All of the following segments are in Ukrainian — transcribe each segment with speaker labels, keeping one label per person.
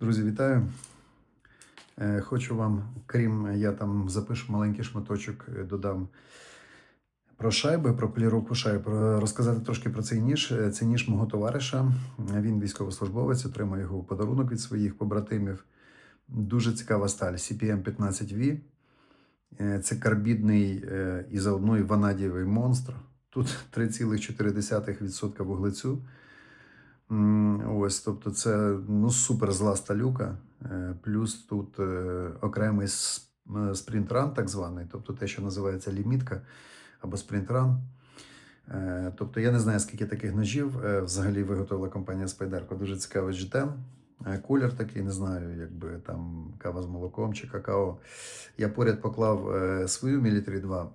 Speaker 1: Друзі, вітаю. Е, Хочу вам, крім я там запишу маленький шматочок, е, додам про шайби, про поліровку шайб, розказати трошки про цей ніж. Е, Це ніж мого товариша. Е, Він військовослужбовець, отримав його у подарунок від своїх побратимів. Дуже цікава сталь CPM 15V. Е, Це карбідний е, і заодно і ванадієвий монстр. Тут 3,4% вуглецю. Ось, тобто, це ну, супер зла сталюка. Е, Плюс тут е, окремий е, спринтран, так званий, тобто те, що називається лімітка або спринтран. Тобто я не знаю, скільки таких ножів взагалі виготовила компанія Spyderco. Дуже цікавий GTN. Е, Колір такий, не знаю, якби там кава з молоком чи какао. Я поряд поклав свою Military 2.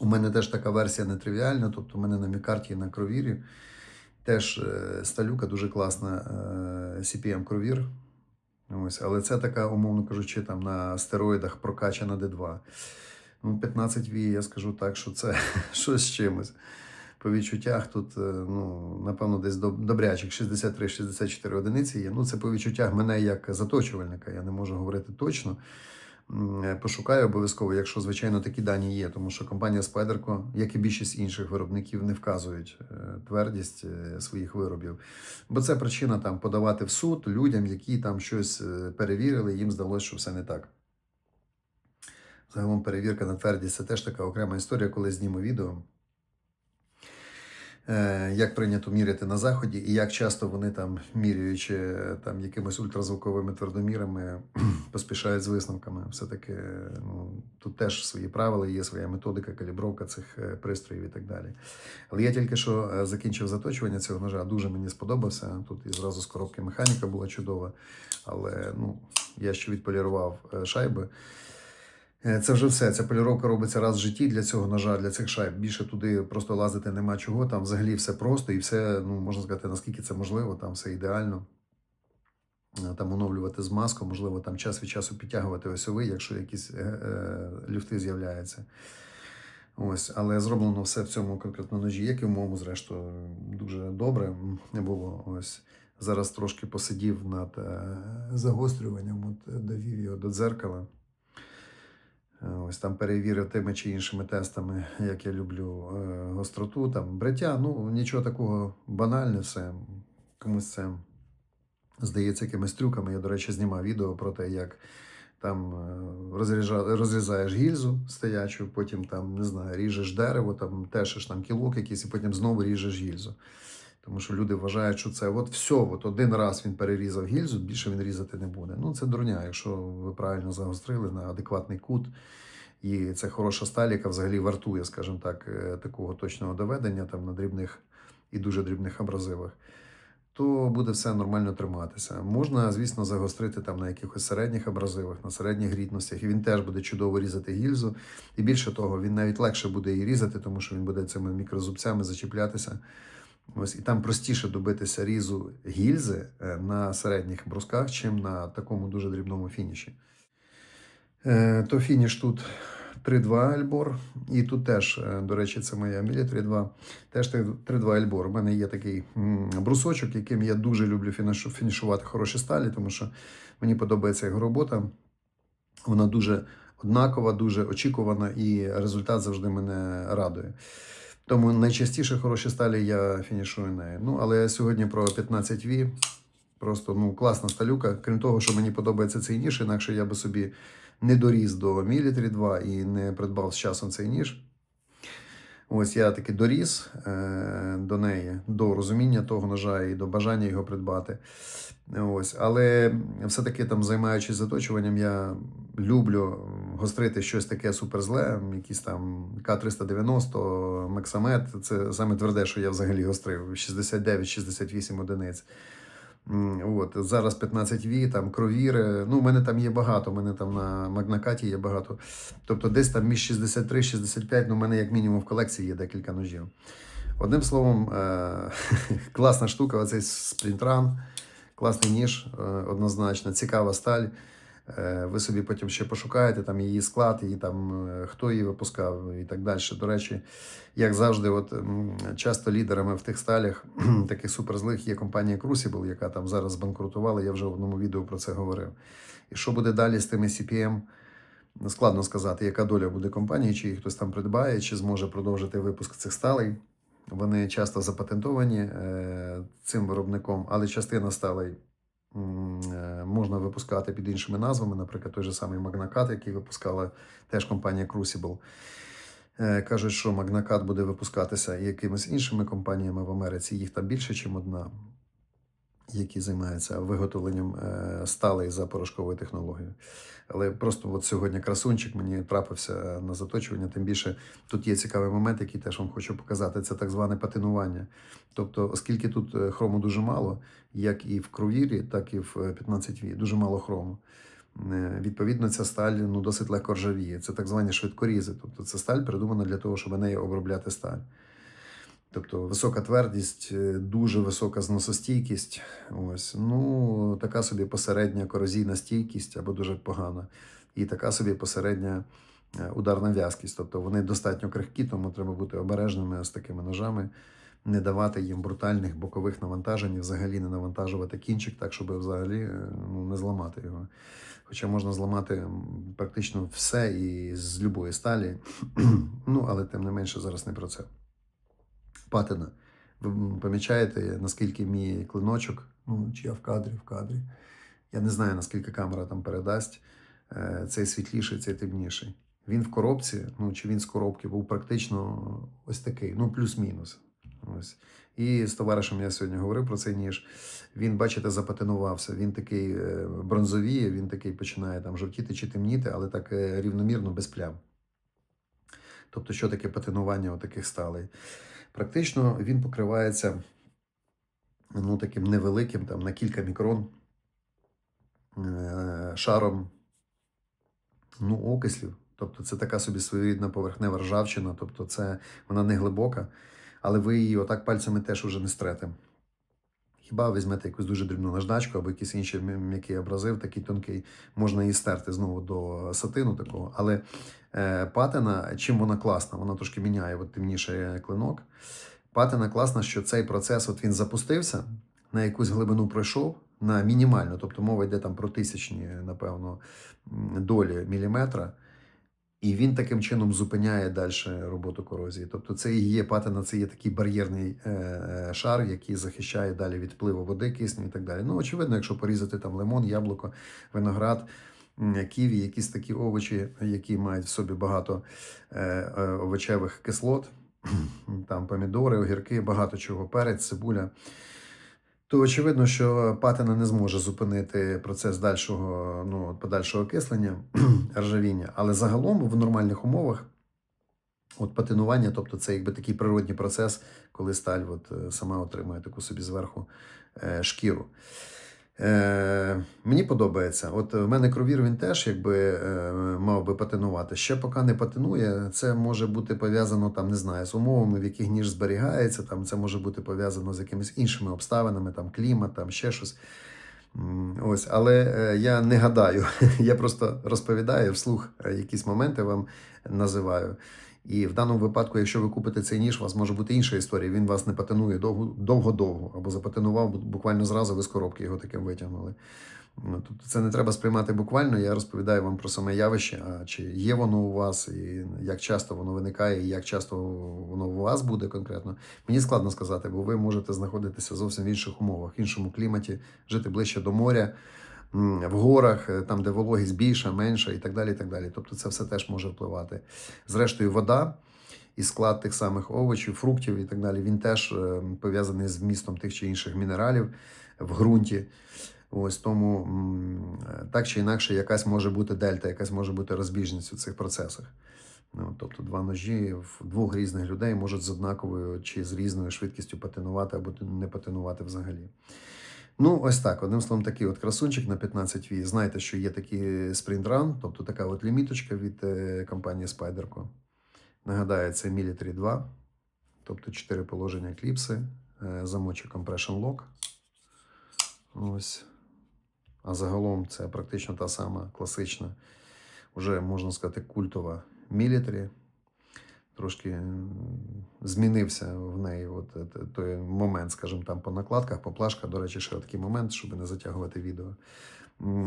Speaker 1: У мене теж така версія нетривіальна, тобто у мене на мікарті і на кровірі теж е, сталюка дуже класна е, CPM кровір. Ось, але це така, умовно кажучи, там на стероїдах прокачана D2. Ну, 15 v я скажу так, що це щось з чимось. По відчуттях тут, е, ну, напевно, десь добрячих 63-64 одиниці є. Ну, це по відчуттях мене як заточувальника. Я не можу говорити точно. Е, Пошукаю обов'язково, якщо, звичайно, такі дані є, тому що компанія Spyderco, як і більшість інших виробників, не вказують е, твердість е, своїх виробів. Бо це причина там подавати в суд людям, які там щось перевірили, їм здалося, що все не так. Загалом перевірка на твердість це теж така окрема історія, коли зніму відео. Е, Як прийнято міряти на заході, і як часто вони там, міряючи там якимись ультразвуковими твердомірами, поспішають з висновками. Все-таки ну, тут теж свої правила, є своя методика, калібровка цих е, пристроїв і так далі. Але я тільки що е, закінчив заточування цього ножа, дуже мені сподобався. Тут і зразу з коробки механіка була чудова, але ну, я ще відполірував шайби. Е, Це вже все. Ця поліровка робиться раз в житті для цього ножа, для цих шайб. Більше туди просто лазити нема чого. Там взагалі все просто і все, ну можна сказати, наскільки це можливо, там все ідеально. Е, Там оновлювати змазку, можливо, там час від часу підтягувати осьовий, якщо якісь е, е, люфти з'являються. Ось, але зроблено все в цьому конкретно ножі, як і в моєму, зрештою, дуже добре не було. Ось зараз трошки посидів над е, загострюванням, от довів його до дзеркала. Е, Ось там перевірив тими чи іншими тестами, як я люблю е, гостроту, там бриття. Ну нічого такого банальне, все. Комусь це здається якимись трюками. Я, до речі, знімав відео про те, як там е, розрізаєш гільзу стоячу, потім там, не знаю, ріжеш дерево, там тешиш там кілок якийсь, і потім знову ріжеш гільзу. Тому що люди вважають, що це от все, от один раз він перерізав гільзу, більше він різати не буде. Ну, це дурня, якщо ви правильно загострили на адекватний кут. І це хороша сталь, яка взагалі вартує, скажімо так, е, такого точного доведення там на дрібних і дуже дрібних абразивах, то буде все нормально триматися. Можна, звісно, загострити там на якихось середніх абразивах, на середніх грітностях, і він теж буде чудово різати гільзу. І більше того, він навіть легше буде її різати, тому що він буде цими мікрозубцями зачіплятися. Ось і там простіше добитися різу гільзи е, на середніх брусках, чим на такому дуже дрібному фініші. Е, То фініш тут 3-2 альбор. І тут теж, е, до речі, це моя Military 2. Теж 3-2 альбор. У мене є такий брусочок, яким я дуже люблю фінішувати хороші сталі, тому що мені подобається його робота. Вона дуже однакова, дуже очікувана, і результат завжди мене радує. Тому найчастіше хороші сталі я фінішую нею. Ну, але сьогодні про 15V. Просто ну, класна сталюка. Крім того, що мені подобається цей ніж, інакше я би собі не доріс до Military 2 і не придбав з часом цей ніж. Ось я таки доріс е, до неї, до розуміння того ножа і до бажання його придбати. Ось, але все-таки там, займаючись заточуванням, я люблю гострити щось таке суперзле, якісь там К-390, Максамет. Це саме тверде, що я взагалі гострив, 69-68 одиниць. От, зараз 15V, там кровіри. Ну, у мене там є багато, у мене там на Магнакаті є багато. Тобто десь там між 63-65, ну, у мене як мінімум в колекції є декілька ножів. Одним словом, е- класна штука, оцей спринтран, класний ніж, е, однозначно, цікава сталь. Е, Ви собі потім ще пошукаєте там її склад, її там е, хто її випускав і так далі. До речі, як завжди, от часто лідерами в тих сталях таких суперзлих є компанія Crucible, яка там зараз збанкрутувала. Я вже в одному відео про це говорив. І що буде далі з тими CPM? Складно сказати, яка доля буде компанії, чи їх хтось там придбає, чи зможе продовжити випуск цих сталей. Вони часто запатентовані е, цим виробником, але частина сталей можна випускати під іншими назвами, наприклад, той же самий Магнакат, який випускала теж компанія Crucible. Е, Кажуть, що Магнакат буде випускатися якимись іншими компаніями в Америці. Їх там більше, ніж одна, які займаються виготовленням е, сталей за порошковою технологією. Але просто от сьогодні красунчик мені трапився на заточування. Тим більше тут є цікавий момент, який теж вам хочу показати. Це так зване патинування. Тобто, оскільки тут е, хрому дуже мало, як і в кровірі, так і в е, 15 ві, дуже мало хрому. Е, Відповідно, ця сталь ну, досить легко ржавіє. Це так звані швидкорізи. Тобто, ця сталь придумана для того, щоб нею обробляти сталь. Тобто висока твердість, е, дуже висока зносостійкість. Ось. Ну, така собі посередня корозійна стійкість або дуже погана. І така собі посередня е, ударна в'язкість. Тобто вони достатньо крихкі, тому треба бути обережними з такими ножами, не давати їм брутальних бокових навантажень, і взагалі не навантажувати кінчик, так, щоб взагалі е, ну, не зламати його. Хоча можна зламати практично все і з любої сталі. ну, але тим не менше зараз не про це патина. Ви помічаєте, наскільки мій клиночок, ну, чи я в кадрі, в кадрі. Я не знаю, наскільки камера там передасть. е, Цей світліший, цей темніший. Він в коробці, ну чи він з коробки був практично ось такий, ну плюс-мінус. Ось. І з товаришем я сьогодні говорив про цей ніж. Він, бачите, запатинувався. Він такий е, бронзовіє, він такий починає там жовтіти чи темніти, але так е, рівномірно без плям. Тобто, що таке патинування таких сталей? Практично він покривається ну, таким невеликим, там, на кілька мікрон е, шаром ну, окислів. Тобто це така собі своєрідна поверхнева ржавчина, тобто це вона не глибока, але ви її отак пальцями теж уже не стрете. Хіба візьмете якусь дуже дрібну наждачку або якийсь інший м'який абразив, такий тонкий, можна її стерти знову до сатину такого. Але е, патина, чим вона класна? Вона трошки міняє от, темніший клинок. Патина класна, що цей процес от він запустився, на якусь глибину пройшов, на мінімальну, тобто мова йде там про тисячні, напевно, долі міліметра. І він таким чином зупиняє далі роботу корозії. Тобто, це і є патина, це є такий бар'єрний е, е, шар, який захищає далі від впливу води, кисню і так далі. Ну, очевидно, якщо порізати там лимон, яблуко, виноград, ківі, якісь такі овочі, які мають в собі багато е, овочевих кислот, там помідори, огірки, багато чого, перець, цибуля. То очевидно, що патина не зможе зупинити процес дальшого, ну, подальшого окислення, ржавіння. Але загалом в нормальних умовах от патинування, тобто це якби такий природній процес, коли сталь от, е, сама отримує таку собі зверху е, шкіру. Е, мені подобається. От в мене кровір він теж якби е, мав би патинувати. Ще поки не патинує, це може бути пов'язано там, не знаю, з умовами, в яких ніж зберігається. Там це може бути пов'язано з якимись іншими обставинами, там клімат, там ще щось. Ось, але е, я не гадаю, я просто розповідаю вслух е, якісь моменти вам називаю. І в даному випадку, якщо ви купите цей ніж, у вас може бути інша історія. Він вас не патинує довго- довго-довго, або запатинував бу- буквально зразу ви з коробки його таким витягнули. Ну, Тобто це не треба сприймати буквально. Я розповідаю вам про саме явище, а чи є воно у вас, і як часто воно виникає, і як часто воно у вас буде конкретно. Мені складно сказати, бо ви можете знаходитися зовсім в інших умовах, в іншому кліматі, жити ближче до моря, в горах, е, там, де вологість більша, менша і так далі. і так далі. Тобто це все теж може впливати. Зрештою, вода і склад тих самих овочів, фруктів і так далі, він теж е, пов'язаний з вмістом тих чи інших мінералів в ґрунті. Ось тому е, так чи інакше, якась може бути дельта, якась може бути розбіжність у цих процесах. Ну, тобто два ножі в двох різних людей можуть з однаковою чи з різною швидкістю патинувати або не патинувати взагалі. Ну, ось так. Одним словом, такий от красунчик на 15 ві. Знаєте, що є такі Sprint Run, тобто така от ліміточка від е, компанії Spyderco. Нагадаю, це Military 2, тобто 4 положення кліпси, е, замочок Compression Lock. Ось. А загалом це практично та сама класична, вже можна сказати, культова мілітарі. Трошки змінився в неї от, е, той момент, скажімо, там по накладках, по плашках. До речі, ще такий момент, щоб не затягувати відео.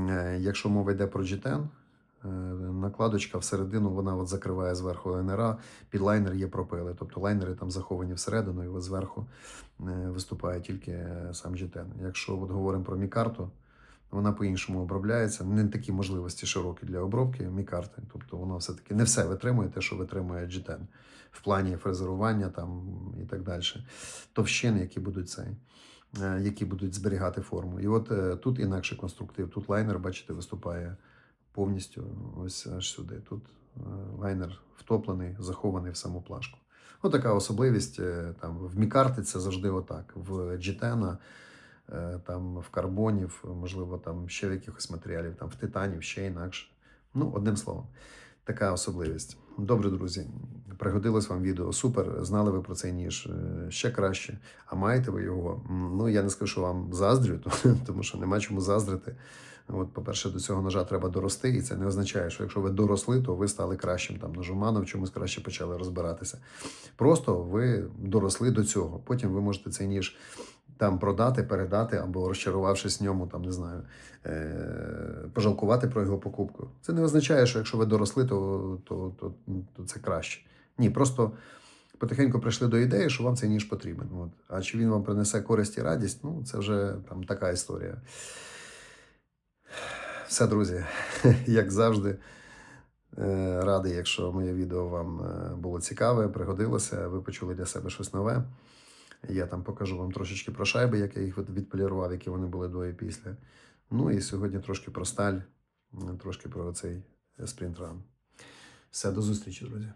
Speaker 1: Е, Якщо мова йде про G10, е, накладочка всередину вона от закриває зверху ЛНРа, під лайнер є пропили. Тобто лайнери там заховані всередину, і зверху виступає тільки сам G10. Якщо от говоримо про мікарту, вона по-іншому обробляється. Не такі можливості широкі для обробки мікарти. Тобто воно все-таки не все витримує те, що витримує G10 в плані фрезерування там і так далі. Товщини, які будуть цей. е, Які будуть зберігати форму. І от е, тут інакший конструктив. Тут лайнер, бачите, виступає повністю ось аж сюди. Тут е, лайнер втоплений, захований в саму плашку. Отака особливість. Там в мікарти це завжди отак. В G10, е, там в карбонів, можливо, там ще в якихось матеріалів, там в титанів, ще інакше. Ну, одним словом, така особливість. Добре, друзі, пригодилось вам відео. Супер. Знали ви про цей ніж е, ще краще. А маєте ви його? Ну, я не скажу, що вам заздрю, тому що нема чому заздрити. От, по-перше, до цього ножа треба дорости, і це не означає, що якщо ви доросли, то ви стали кращим там ножоманом, чомусь краще почали розбиратися. Просто ви доросли до цього. Потім ви можете цей ніж там продати, передати або розчарувавшись в ньому, там не знаю, е- пожалкувати про його покупку. Це не означає, що якщо ви доросли, то, то, то, то це краще. Ні, просто потихеньку прийшли до ідеї, що вам цей ніж потрібен. От. А чи він вам принесе користь і радість, ну це вже там така історія. Все, друзі, як завжди. е, Радий, якщо моє відео вам е, було цікаве, пригодилося, ви почули для себе щось нове. Я там покажу вам трошечки про шайби, як я їх відполірував, які вони були до і після. Ну і сьогодні трошки про сталь, трошки про цей спринтран. Все, до зустрічі, друзі.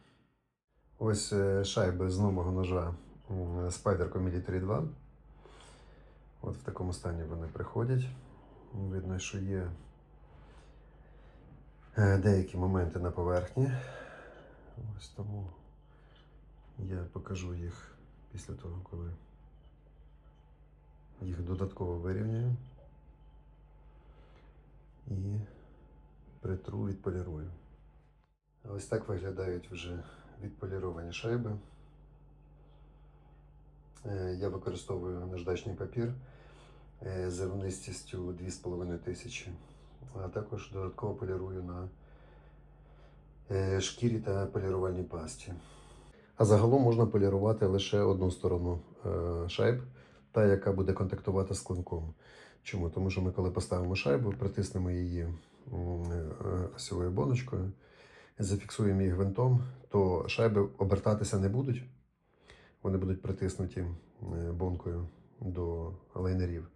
Speaker 1: Ось е, шайби з нового ножа м, Spyder Military 2. От в такому стані вони приходять. Видно, що є е, деякі моменти на поверхні. Ось тому я покажу їх після того, коли їх додатково вирівняю і притру відполірую. Ось так виглядають вже відполіровані шайби. Е, Я використовую наждачний папір е, зернистістю 2500, а також додатково полірую на е, шкірі та полірувальній пасті. А загалом можна полірувати лише одну сторону е, шайб, та яка буде контактувати з клинком. Чому? Тому що ми, коли поставимо шайбу, притиснемо її м, е, осьовою боночкою, зафіксуємо її гвинтом, то шайби обертатися не будуть. Вони будуть притиснуті е, бонкою до лайнерів.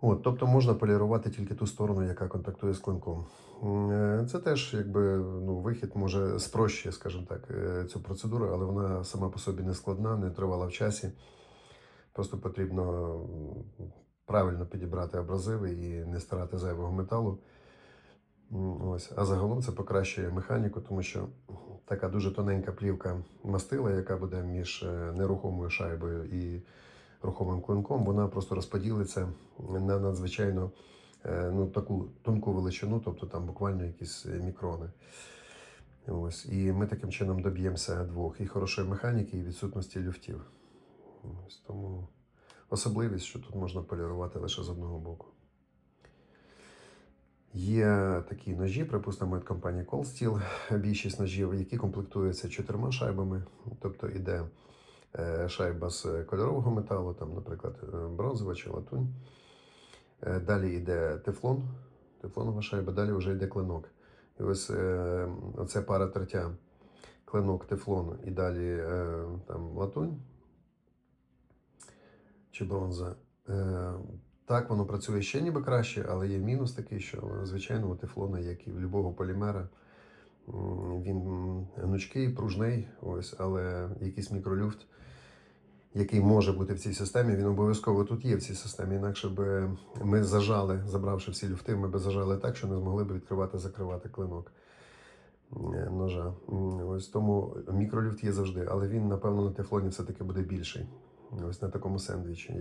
Speaker 1: От, тобто можна полірувати тільки ту сторону, яка контактує з клинком. Е, Це теж якби ну, вихід може спрощує, скажімо так, е, цю процедуру, але вона сама по собі не складна, не тривала в часі. Просто потрібно правильно підібрати абразиви і не старати зайвого металу. Ось. А загалом це покращує механіку, тому що така дуже тоненька плівка мастила, яка буде між е, нерухомою шайбою і рухомим клинком, вона просто розподілиться на надзвичайно е, ну, таку тонку величину, тобто там буквально якісь е, мікрони. Ось. І ми таким чином доб'ємося двох і хорошої механіки, і відсутності люфтів. Ось. Тому особливість, що тут можна полірувати лише з одного боку. Є такі ножі, припустимо, від компанії Cold Steel, більшість ножів, які комплектуються чотирма шайбами. Тобто іде шайба з кольорового металу, там, наприклад, е, бронзова чи латунь. Е, Далі йде тефлон, тефлонова шайба, далі вже йде клинок. І ось е, оце пара тертя, клинок, тефлон і далі е, там латунь чи бронза. Е, так, воно працює ще ніби краще, але є мінус такий, що звичайно у тефлона, як і в будь-якого полімера, він гнучкий, пружний, ось, але якийсь мікролюфт, який може бути в цій системі, він обов'язково тут є в цій системі. Інакше би ми зажали, забравши всі люфти, ми б зажали так, що не змогли б відкривати, закривати клинок е, ножа. Ось тому мікролюфт є завжди, але він, напевно, на тефлоні все-таки буде більший. Ось на такому сендвічі.